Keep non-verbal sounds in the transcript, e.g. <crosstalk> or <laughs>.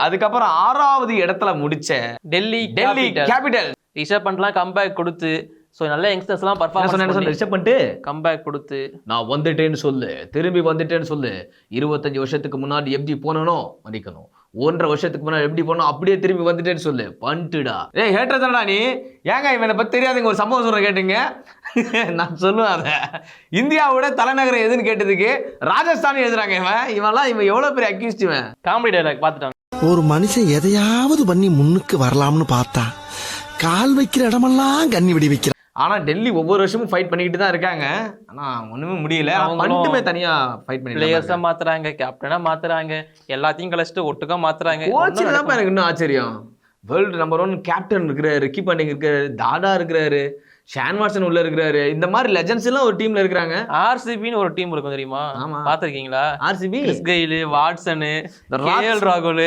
அதுக்கப்புறம் ஆறாவது இடத்துல முடிச்ச டெல்லி டெல்லி கேபிட்டல் ரிஷப் பண்ட்லாம் கம்பேக் கொடுத்து ஸோ நல்ல யங்ஸ்டர்ஸ் எல்லாம் என்ன சொன்ன பர்ஃபார்மன்ஸ் ரிஷப் பண்ணிட்டு கம்பேக் கொடுத்து. நான் வந்துட்டேன்னு சொல்லு. திரும்பி வந்துட்டேன்னு சொல்லு. இருபத்தஞ்சு வருஷத்துக்கு முன்னாடி எப்படி போனனோ? மதிக்கணும் ஒன்றரை வருஷத்துக்கு முன்னாடி எப்படி போனோம் அப்படியே திரும்பி வந்துட்டேன்னு சொல்லு. பண்ணிட்டுடா. ஏய் ஹேட்டர் தானடா நீ? ஏங்க இவனை பத்தி தெரியாதுங்க ஒரு சம்பவம் சொல்ற கேட்டுங்க. <laughs> நான் சொல்லுவேன் அதை. இந்தியாவோட தலைநகரம் எதுன்னு கேட்டதுக்கு ராஜஸ்தான் எழுதுறாங்க இவன். இவன்லாம் இவன் எவ்வளவு பெரிய அக்யூஸ்ட் இவன்? காமெடி டைலாக் பார்த்துட்டாங்க. ஒரு மனுஷன் எதையாவது பண்ணி முன்னுக்கு வரலாம்னு பார்த்தா கால் வைக்கிற இடமெல்லாம் கண்ணி வெடி வைக்கிற ஆனா டெல்லி ஒவ்வொரு வருஷமும் ஃபைட் பண்ணிக்கிட்டு தான் இருக்காங்க. ஆனா ஒண்ணுமே முடியல. பண்ணிட்டுமே தனியா ஃபைட் பிளேயர்ஸா பண்ணி மாத்துறாங்க கேப்டனா மாத்துறாங்க எல்லாத்தையும் கழிச்சிட்டு ஒட்டுக்கா கோச்சில் தான் எனக்கு இன்னும் ஆச்சரியம். வேர்ல்டு நம்பர் ஒன் கேப்டன் இருக்கிறாரு ரிக்கி பாண்டிங் இருக்காரு தாடா இருக்கிறாரு ஷான் வாட்சன் உள்ள இருக்கிறாரு. இந்த மாதிரி லெஜண்ட்ஸ் எல்லாம் ஒரு டீம்ல இருக்கிறாங்க. ஆர்சிபின்னு ஒரு டீம் இருக்கும் தெரியுமா? ஆமா. பாத்திருக்கீங்களா ஆர்சிபி கிறிஸ் கெயில் வாட்சனு ராகுல்